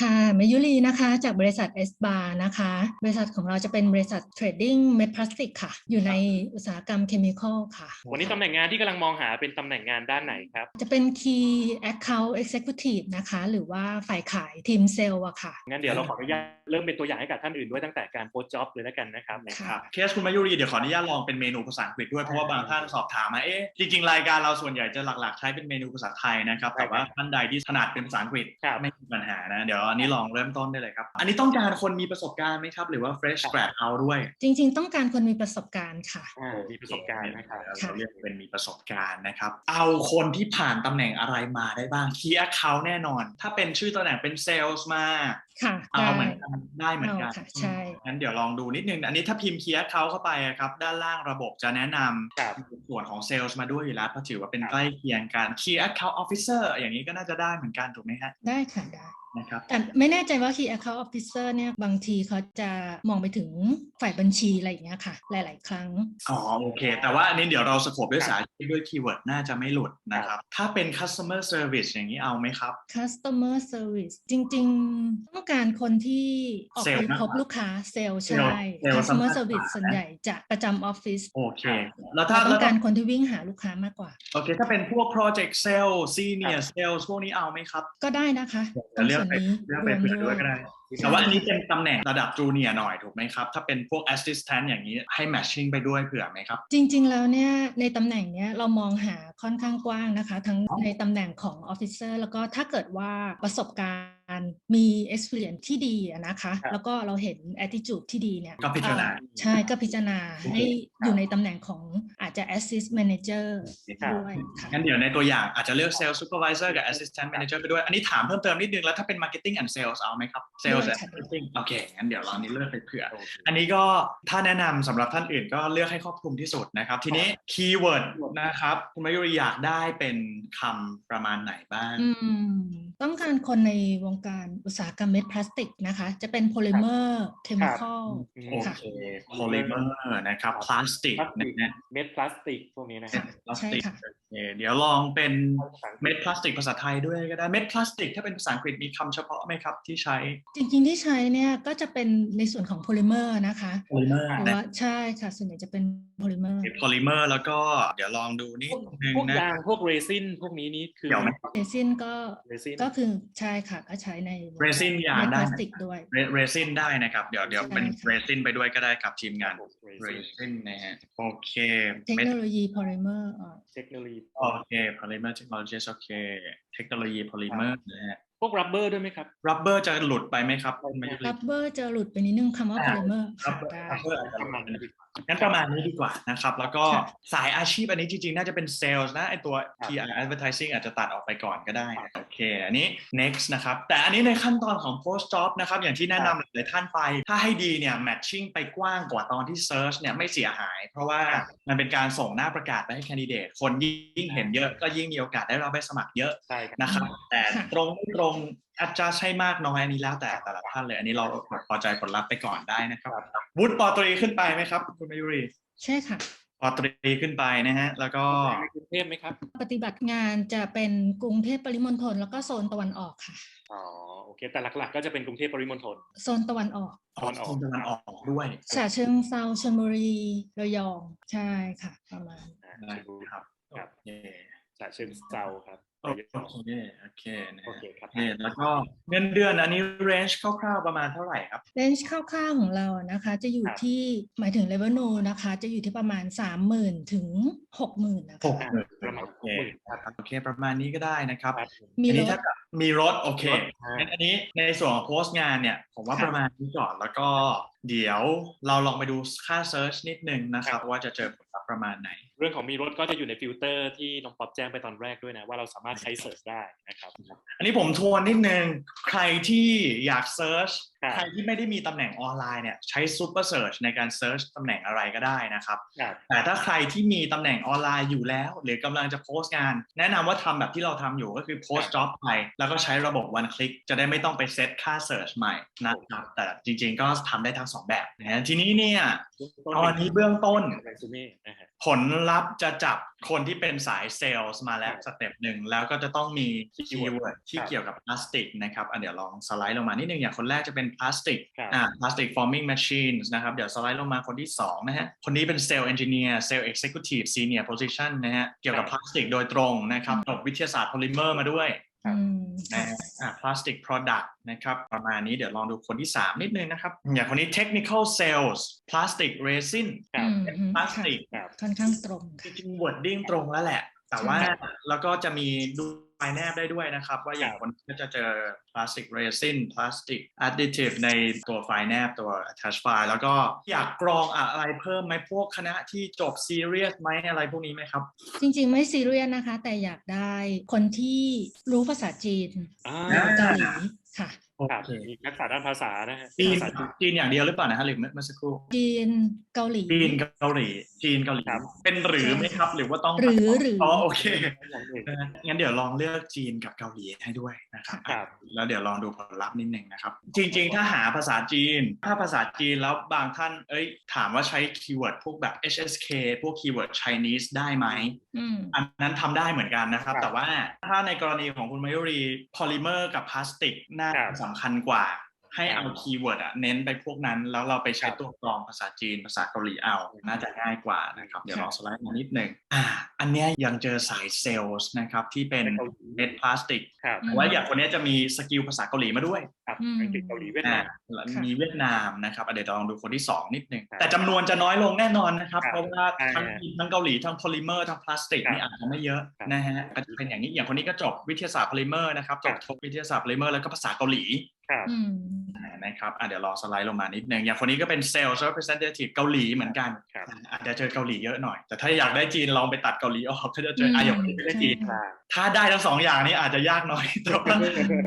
ค่ะมายุรีนะคะ จากบริษัท S Bar นะคะ บริษัทของเราจะเป็นบริษัทเทรดดิ้งเม็ดพลาสติกค่ะ อยู่ในอุตสาหกรรมเคมีคอลค่ะ วันนี้ตำแหน่งงานที่กำลังมองหาเป็นตำแหน่งงานด้านไหนครับ จะเป็น Key Account Executive นะคะ หรือว่าฝ่ายขายทีมเซลล์อะค่ะ งั้นเดี๋ยวเราขออนุญาตเริ่มเป็นตัวอย่างให้กับท่านอื่นด้วยตั้งแต่การโพสต์จ็อบเลยแล้วกันนะครับค่ะครับเคสคุณมายุรีเดี๋ยวขออนุญาตลองเป็นเมนูภาษาอังกฤษด้วยเพราะว่าบางท่านสอบถามมาเอ๊ะจริงๆรายการเราส่วนใหญ่จะหลักๆ ใช้เป็นเมนูภาษาไทยนะครับแต่ว่าท่านใดที่ถนัดเป็นภาษาอังกฤษครับไม่มีปัญหานะเดี๋ยวอันนี้ลองเริ่มต้นได้เลยครับ อันนี้ต้องการคนมีประสบการณ์ไหมครับ หรือว่า fresh grad เอาด้วย จริง ๆ ต้องการคนมีประสบการณ์ค่ะอ่ามีประสบการณ์นะครับเราเรียกเป็นมีประสบการณ์นะครับ เอาคนที่ผ่านตำแหน่งอะไรมาได้บ้าง key account แน่นอน ถ้าเป็นชื่อตำแหน่งเป็น sales มาค่ะเอาได้เหมือนกันได้เหมือนกันเอาค่ะใช่งั้นเดี๋ยวลองดูนิดนึง อันนี้ถ้าพิมพ์ key account เข้าไปอะครับ ด้านล่างระบบจะแนะนำครับส่วนของ sales มาด้วยอยู่แล้วเพราะถือว่าเป็นใกล้เคียงกัน key account officer อย่างนี้ก็น่าจะได้เหมือนกันถูกไหมฮะได้ค่ะได้ นะครับแต่ไม่แน่ใจว่า Key Account Officer เนี่ยบางทีเขาจะมองไปถึงฝ่ายบัญชีอะไรอย่างเงี้ยค่ะ หลาย ๆ ครั้ง อ๋อโอเค แต่ว่าอันนี้เดี๋ยวเราสโคปด้วยสายด้วยคีย์เวิร์ดน่าจะไม่หลุดนะครับ ถ้าเป็น customer service อย่างนี้เอาไหมครับ Customer Service จริง ๆ ต้องการคนที่ออกเซลล์ไปมากพบกว่าลูกค้าเซลล์เซลล์ใช่เซลล์ Customer สำคัญกว่า Service ส่วนใหญ่จะประจำออฟฟิศโอเค แล้วเราถ้าต้แล้อวงการคนที่วิ่งหาลูกค้ามากกว่าโอเคถ้าเป็นพวก project sales senior sales พวกนี้เอาไหมครับ ก็ได้นะคะตเดี๋รยวงเลือกส่วนไปนี้เลือกรไปวมเผื่อด้ด้ววยยก็ได้ แต่ว่าอันนี้เป็นตำแหน่งระดับ junior หน่อยถูกไหมครับ ถ้าเป็นพวก assistant อย่างนี้ให้ matching ไปด้วยเผื่อไหมครับ จริง ๆ แล้วเนี่ยในตำแหน่งเนี้ยเรามองหาค่อนข้างกว้างนะคะ ทั้งในตำแหน่งของออฟฟิเซอร์แล้วก็ถ้าเกิดว่าประสบการณ์ มี experience ที่ดีอะนะคะครับแล้วก็เราเห็น attitude ที่ดีเนี่ยก็พิจารณาเอ่อใช่ก็พิจารณาให้อยู่ในตำแหน่งของอาจจะ assist manager ครับด้วยค่ะงั้นเดี๋ยวในตัวอย่างอาจจะเลือก sales supervisor กับ assistant manager ไปด้วย อันนี้ถามเพิ่มเติมนิดนึง แล้วถ้าเป็น marketing and sales เอาไหมครับ sales ด้วย and ค่ะ marketing โอเค งั้นเดี๋ยวเราอันนี้เลือกไปเผื่อโอเคอันนี้ก็ถ้าแนะนำสำหรับท่านอื่นก็เลือกให้ครอบคลุมที่สุดนะครับ ทีนี้คีย์เวิร์ดนะครับ คุณมายุรีอยากได้เป็นคำประมาณไหนบ้างอืมต้องการคนในวงการอุตสาหกรรมเม็ดพลาสติกนะคะ จะเป็นโพลิเมอร์เคมีคอลอืมโอค่ะเค polymer นะครับพลาสติกพลาสตินะกฮะเม็ดพลาสติกพวกนี้นะครับพลาสติกใช่ค่ะโอ เคเดี๋ยวลองเป็นภาษาอังกฤษเม็ดพลาสติกภาษาไทยด้วยก็ได้เม็ดพลาสติก ถ้าเป็นภาษาอังกฤษมีคำเฉพาะไหมครับที่ใช้ จริงๆที่ใช้เนี่ยก็จะเป็นในส่วนของโพลิเมอร์นะคะ polymer หรือนะว่าใช่ค่ะส่วนใหญ่จะเป็นโพลิเมอร์ polymer แล้วก็เดี๋ยวลองดูนิพดวกนึงพวกนะยางพวกเรซินพวกนี้นี่คือเดี๋ยวไหมเรซินก็เรซินก็คือใช่ค่ะก็ใช้ในเรซินยางเม็ดได้พลาสติกด้วยเรซินได้นะครับ เดี๋ยวเดี๋ยวเป็นใช่ค่ะเรซินไปด้วยก็ได้ครับทีมงาน เรเรซินซินนะฮะโอเคเทคเม็ดโนโลยีโพลิเมอร์เทคโนโลยีโอเค polymer technologies โอเคเทคโนโลยี polymer นะฮะพวกรับเบอร์ด้วยไหมครับ rubber จะหลุดไปไหมครับคุณมายุรีรับเบอร์จะหลุดไปนิดนึงคำว่าโพลิเมอร์ค่ะ rubber ได้ rubber อาจจะหประลุมาณดไปนี้นะดีกว่างั้นประมาณนี้ดีกว่านะครับ แล้วก็ค่ะสายอาชีพอันนี้จริงๆ น่าจะเป็นเซลล์นะไอตัวครับ PR advertising อาจจะตัดออกไปก่อนก็ได้นะโอเค อันนี้ next นะครับ แต่อันนี้ในขั้นตอนของ post job นะครับ อย่างที่แนะนำหลายท่านไป ถ้าให้ดีเนี่ย matching ไปกว้างกว่าตอนที่ search เนี่ยไม่เสียหาย เพราะว่ามันเป็นการส่งหน้าประกาศไปให้ candidate คนยิ่งเห็นเยอะก็ยิ่งมีโอกาสได้รับใบสมัครเยอะใช่ครับนะครับ แต่ค่ะตรงไม่ตรง adjust ให้มากน้อยอันนี้แล้วแต่แต่ละท่านเลย อันนี้เราพอใจผลลัพธ์ไปก่อนได้นะครับวุฒิปอตรีขึ้นไปไหมครับคุณมายุรีใช่ค่ะปอตรีขึ้นไปนะฮะแล้วก็ในกรุงเทพไหมครับ ปฏิบัติงานจะเป็นกรุงเทพปริมณฑลแล้วก็โซนตะวันออกค่ะอ๋อโอเค แต่หลักๆ ก็จะเป็นกรุงเทพปริมณฑลโซนตะวันออกตอนออกตะวันออกด้วยฉะเชิงเซาชลบุรีระยองใช่ค่ะ ประมาณได้ครับครับโอเคฉะเชิงเซาครับ โอเคโอเคนะโอฮะเคครับโอเคแล้วก็เงินเดือนอันนี้ range คร่าวๆประมาณเท่าไหร่ครับเรนจ์คร่าวๆของเรานะคะ จะอยู่ครับที่หมายถึง revenue นะคะ จะอยู่ที่ประมาณ30,000ถึง60,000นะคะหกหมื่นประมาณโอเคหมื่นครับโอเคประมาณนี้ก็ได้นะครับครับมีอันรนี้ถถ้ากับมีรถโอเครถอ่างั้นอันนี้ในส่วนของโพสต์งานเนี่ย ผมว่าค่ะประมาณนี้ก่อนแล้วก็ เดี๋ยวเราลองไปดูค่าเซิร์ชนิดนึงนะครับ ว่าจะเจอผลลัพธ์ประมาณไหน เรื่องของมีรถก็จะอยู่ในฟิลเตอร์ที่น้องป๊อปแจ้งไปตอนแรกด้วยนะ ว่าเราสามารถใช้เสิร์ชได้นะครับ อันนี้ผมทวนนิดนึง ใครที่อยากเซิร์ชครับใครที่ไม่ได้มีตำแหน่งออนไลน์เนี่ยใช้ซูเปอร์เซิร์ชในการเซิร์ชตำแหน่งอะไรก็ได้นะครับครับ แต่ถ้าใครที่มีตำแหน่งออนไลน์อยู่แล้ว หรือกำลังจะโพสต์งาน แนะนำว่าทำแบบที่เราทำอยู่ก็คือโพสต์จ็อบไปแล้วก็ใช้ระบบ one click จะได้ไม่ต้องไปเซตค่าเซิร์ชใหม่นะครับแต่จริงๆก็ทำได้ทั้งสองแบบนะทีนี้เนี่ยต้นตอนนี้เบื้องต้นเรซูเม่นะฮะผลลัพธ์จะจับคนที่เป็นสายเซลล์มาแล้วครับสเต็ปหนึ่งแล้วก็จะต้องมีคีย์ keyword เวิร์ดที่ครับเกี่ยวกับพลาสติกนะครับอะเดี๋ยวลองสไลด์ลงมานิดนึงอย่างคนแรกจะเป็นพลาสติกครับอ่า plastic forming machines นะครับเดี๋ยวสไลด์ลงมาคนที่2นะฮะคนนี้เป็น Cell Engineer Cell Executive Senior Position นะฮะเกี่ยวกับคพรับลาสติกโดยตรงนะครับจบวิทยาศาสตร์โพลิเมอร์มาด้วย ครับอืมนะค่ะฮะอ่า plastic product นะครับ ประมาณนี้เดี๋ยวลองดูคนที่ 3 นิดนึงนะครับ อย่างคนนี้ technical sales plastic resin ครับอืมอืมพลาสค่ะติกครับค่อนข้างตรงจค่ะริงๆ wording ตรงแล้วแหละ แต่ว่าใช่แล้วก็จะมีดู ไฟล์แนบได้ด้วยนะครับ ว่าอย่างคนก็จะเจอ plastic resin plastic additive ในตัวไฟล์แนบตัว attach file แล้วก็อยากกรองอะไรเพิ่มไหมพวกคณะที่จบ serious ไหมอะไรพวกนี้ไหมครับ จริง ๆ ไม่ซีเรียสนะคะ แต่อยากได้คนที่รู้ภาษาจีนอ่าอ่าเกาหลีค่ะ ครับมีทักษะด้านภาษานะฮะจีนภาษาจีนจีนอย่างเดียวหรือเปล่านะฮะหรือเมื่อสักครู่จีนเกาหลีจีนกับเกาหลี จีนเกาหลีครับเป็นหรือไหมครับ หรือว่าต้องหรือหรืออ๋อ๋อโอเคอย่างหนึ่งนะฮะงั้นเดี๋ยวลองเลือกจีนกับเกาหลีให้ด้วยนะครับครับแล้วเดี๋ยวลองดูผลลัพธ์นิดหนึ่งนะครับ จริง ๆ ถ้าหาภาษาจีน ถ้าภาษาจีนแล้วบางท่านเอ้ย ถามว่าใช้คีย์เวิร์ดพวกแบบ HSK พวกคีย์เวิร์ด Chinese ได้ไหมอืมอันนั้นทำได้เหมือนกันนะครับครับ แต่ว่าถ้าในกรณีของคุณมายุรีพอลิเมอร์กับพลาสติกน่าครับสำคัญกว่า ให้ครับเอาคีย์เวิร์ดอะเน้นไปพวกนั้น แล้วเราไปใช้ครับตัวกรองภาษาจีนภาษาเกาหลีเอา น่าจะง่ายกว่านะครับ เดี๋ยวครัลบองสไลด์มานิดหนึ่งอ่า อันเนี้ยยังเจอสายเซลล์นะครับ ที่เป็นในเกาหลีเม็ดพลาสติกครับอืมแต่ว่าอย่างคนเนี้ยจะมีสกิลภาษาเกาหลีมาด้วยครับอืมอังกฤษเกาหลีเวียดอ่าามแล้วค่ะมีเวียดนามนะครับอะเดี๋ยวลองดูคนที่ 2 นิดนึงครับแต่จำนวนจะน้อยลงแน่นอนนะครับครับเพราะว่าใช่ทั้งฮะจีนทั้งเกาหลีทั้งโพลิเมอร์ทั้งพลาสติกครับนี่อาจจะไม่เยอะครับนะฮะก็จะเป็นอย่างนี้อย่างคนนี้ก็จบวิทยาศาสตร์โพลิเมอร์นะครับจบครับวิทยาศาสตร์โพลิเมอร์แล้วก็ภาษาเกาหลี ครับอืมนะครับอะเดี๋ยวลองสไลด์ลงมานิดนึงอย่างคนนี้ก็เป็น Sales Representative เกาหลีเหมือนกันครับอาจจะเจอเกาหลีเยอะหน่อย แต่ถ้าอยากได้จีนลองไปตัดเกาหลีออกก็จะเจออืมอะอย่างคนนี้ไม่ได้จีนใช่ถ้าได้ทั้งสองอย่างนี้อาจจะยากหน่อยแต่ว่า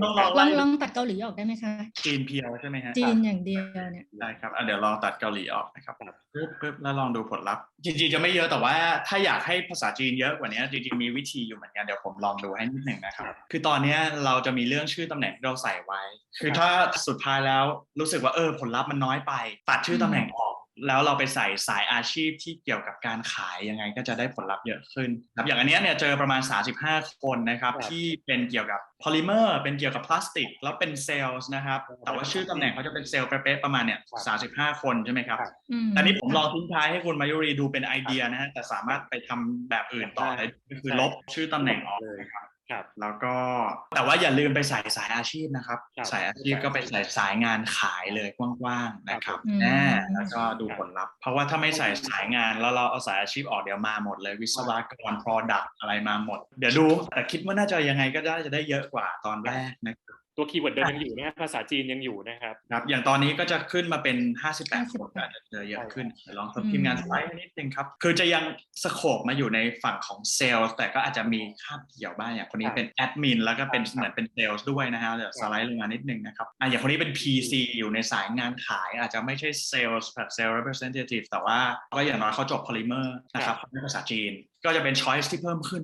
ต้องลองลอไล่งลองตัดเกาหลีออกได้ไหมคะจีนเพียวใช่ไหมฮะจีนอย่างเดียวเนี่ยได้ครับอะเดี๋ยวลองตัดเกาหลีออกนะครับครับปึ๊บปึ๊บแล้วลองดูผลลัพธ์จริงๆจะไม่เยอะแต่ว่าถ้าอยากให้ภาษาจีนเยอะกว่านี้จริงๆมีวิธีอยู่เหมือนกันเดี๋ยวผมลองดูให้นิดหนึ่งนะครับคือตอนเนี้ยเราจะมีเรื่องชื่อตำแหน่งที่เราใส่ไว้คือถ้าสุดท้ายแล้วรู้สึกว่าเออผลลัพธ์มันน้อยไป ตัดชื่อตำแหน่งออก แล้วเราไปใส่สายอาชีพที่เกี่ยวกับการขายยังไงก็จะได้ผลลัพธ์เยอะขึ้นครับอย่างอันเนี้ยเนี่ยเจอประมาณ 35 คนนะครับครับที่เป็นเกี่ยวกับพอลิเมอร์เป็นเกี่ยวกับพลาสติก แล้วเป็นเซลล์นะครับ แต่ว่าชื่อตำแหน่งเขาจะเป็นเซลล์เป๊ะๆประมาณเนี่ย35 คนใช่ไหมครับครับอืมอันนี้ผมลองทิ้งท้ายให้คุณมายุรีดูเป็นไอเดียนะฮะแต่สามารถไปทำแบบอื่นต่อได้ก็คือลบชื่อตำแหน่งออกเลยนะครับ ครับแล้วก็แต่ว่าอย่าลืมไปใส่สายอาชีพนะครับครับ สายอาชีพก็ไปใส่สายงานขายเลยกว้างๆนะครับอืมแน่แล้วก็ดูผลลัพธ์เพราะว่าถ้าไม่ใส่สายงานแล้วเราเอาสายอาชีพออกเดี๋ยวมาหมดเลยวิศวกร product อะไรมาหมด เดี๋ยวดูแต่คิดว่าน่าจะยังไงก็ได้จะได้เยอะกว่าตอนแรกนะครับ ตัวคีย์เวิร์ดเดิมยังอยู่นะฮะภาษาจีนยังอยู่นะครับครับอย่างตอนนี้ก็จะขึ้นมาเป็น58คน58อาจจะเจอเยอะขึ้นเดี๋ยวลองอืมทีมงานสไลด์ให้นิดนึงครับ คือจะยังสโคปมาอยู่ในฝั่งของเซลล์แต่ก็อาจจะมีคาบเกี่ยวบ้างอย่างคนนี้เป็นแอดมินแล้วก็เป็นเหมือนเป็นเซลล์ด้วยนะฮะเดี๋ยวสไลด์ลงมานิดนึงนะครับอะอย่างคนนี้เป็น PC อยู่ในสายงานขาย อาจจะไม่ใช่เซลล์แบบเซลล์ representative แต่ว่าก็อย่างน้อยเขาจบ polymer นะครับเขาเป็นภาษาจีน ก็จะเป็น choice ที่เพิ่มขึ้น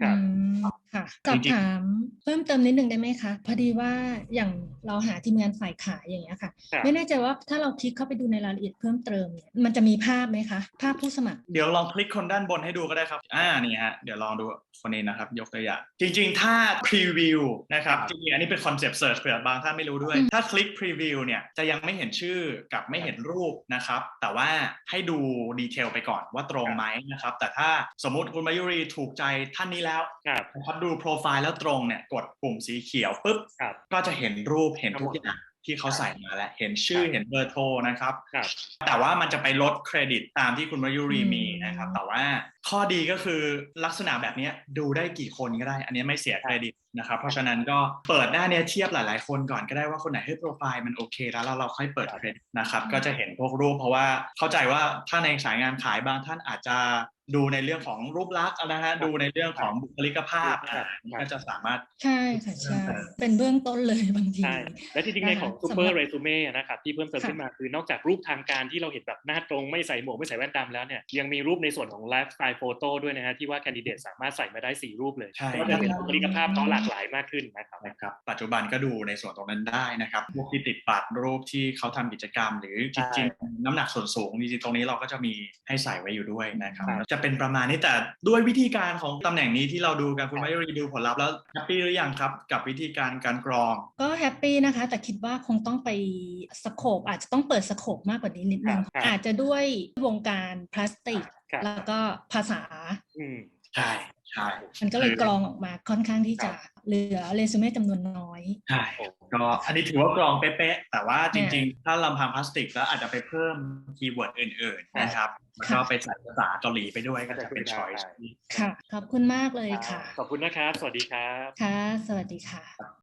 ครับอืมค่ะสอบจริงๆถามเพิ่มเติมนิดนึงได้ไหมคะ พอดีว่าอย่างเราหาทีมงานฝ่ายขายอย่างเงี้ยค่ะครับไม่แน่ใจว่าถ้าเราคลิกเข้าไปดูในรายละเอียดเพิ่มเติมเนี่ยมันจะมีภาพไหมคะ ภาพผู้สมัคร เดี๋ยวลองคลิกคนด้านบนให้ดูก็ได้ครับ อ่านี่ฮะเดี๋ยวลองดูคนนี้นะครับ ยกตัวอย่างจริง ๆ ถ้า preview นะครับครับจริงๆอันนี้เป็น concept search เผื่อบางท่านไม่รู้ด้วยอืมถ้าคลิก preview เนี่ยจะยังไม่เห็นชื่อกับไม่เห็นรูปนะครับ แต่ว่าให้ดูดีเทลไปก่อนว่าตรงไหมนะครับ แต่ถ้าสมมติคุณมายุรีถูกใจท่านนี้แล้วครับพอดูโปรไฟล์แล้วตรงเนี่ยกดปุ่มสีเขียวปุ๊บครับก็จะเห็นรูปเห็นทุกครับอย่างที่เขาใส่มาแล้วเห็นชื่อครับเห็นเบอร์โทรนะครับครับ แต่ว่ามันจะไปลดเครดิตตามที่คุณมายุรีอืมมีนะครับ แต่ว่าข้อดีก็คือลักษณะแบบเนี้ยดูได้กี่คนก็ได้ อันนี้ไม่เสียเครดิตนะครับ เพราะฉะนั้นก็เปิดหน้าเนี้ยเทียบหลายๆ คนก่อนก็ได้ว่าคนไหนให้โปรไฟล์มันโอเค แล้วแล้วเราค่อยเปิดเครดิตนะครับ ก็จะเห็นพวกรูปเพราะว่าเข้าใจว่าถ้าในสายงานขายบางท่านอาจจะ ดูในเรื่องของรูปลักษณ์นะฮะดูในเรื่องของบุคลิกภาพครับก็จะสามารถใช่ค่ะใช่เป็นเบื้องต้นเลยบางทีใช่และจริงๆในของนะคะซูเปอสำหรัร์บเรซูเม่นะครับที่เพิ่มเติมค่ะขึ้นมาคือนอกจากรูปทางการที่เราเห็นแบบหน้าตรงไม่ใส่หมวกไม่ใส่แว่นดำแล้วเนี่ยยังมีรูปในส่วนของไลฟ์สไตล์โฟโต้ด้วยนะฮะที่ว่าแคนดิเดตสามารถใส่มาได้ 4 รูปเลยใช่ก็จะเป็นบุคลิกภาพเขาหลากหลายมากขึ้นนะครับนะครับปัจจุบันก็ดูในส่วนตรงนั้นได้นะครับพวกที่ติดบัตรรูปที่เขาทำกิจกรรม หรือจริงๆน้ำหนักส่วนสูงจริงๆตรงนี้เราก็จะมีให้ใส่ไว้อยู่ด้วยนะครับครับจะเป็นประมาณนี้แต่ด้วยวิธีการของตำแหน่งนี้ที่เราดูกันคุณมายุรีดูผลลัพธ์แล้วแฮปปี้หรือยังครับ กับวิธีการการกรอง ก็แฮปปี้นะคะ แต่คิดว่าคงต้องไปสโคปอาจจะต้องเปิดสโคปมากกว่านี้นิดนึงครับอาจจะด้วยวงการพลาสติกครับแล้วก็ภาษาอืมใช่ใช่มันก็เลยกรองออกมาค่อนข้างที่จะเหลือเรซูเม่จำนวนน้อยใช่ก็อันนี้ถือว่ากรองเป๊ะๆแต่ว่าจริง ๆ ถ้าลำพังพลาสติกแล้วอาจจะไปเพิ่มคีย์เวิร์ดอื่น ๆ นะครับ แล้วก็ไปใส่ภาษาเกาหลีไปด้วยก็จะเป็นช้อยส์ค่ะ ขอบคุณมากเลยค่ะ ขอบคุณนะครับ สวัสดีครับ ค่ะ สวัสดีค่ะครับ